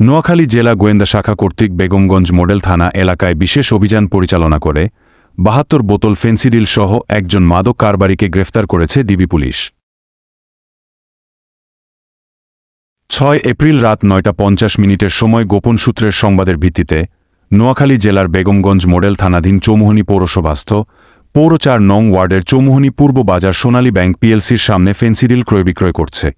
নোয়াখালী জেলা গোয়েন্দা শাখা কর্তৃক বেগমগঞ্জ মডেল থানা এলাকায় বিশেষ অভিযান পরিচালনা করে বাহাত্তর বোতল ফেন্সিডিল সহ একজন মাদক কারবারিকে গ্রেফতার করেছে ডিবি পুলিশ। ছয় এপ্রিল রাত নয়টা পঞ্চাশ মিনিটের সময় গোপন সূত্রের সংবাদের ভিত্তিতে নোয়াখালী জেলার বেগমগঞ্জ মডেল থানাধীন চৌমুহনী পৌরসভাস্থ পৌর চার নং ওয়ার্ডের চৌমুহনী পূর্ব বাজার সোনালী ব্যাংক পিএলসির সামনে ফেন্সিডিল ক্রয় বিক্রয় করছে।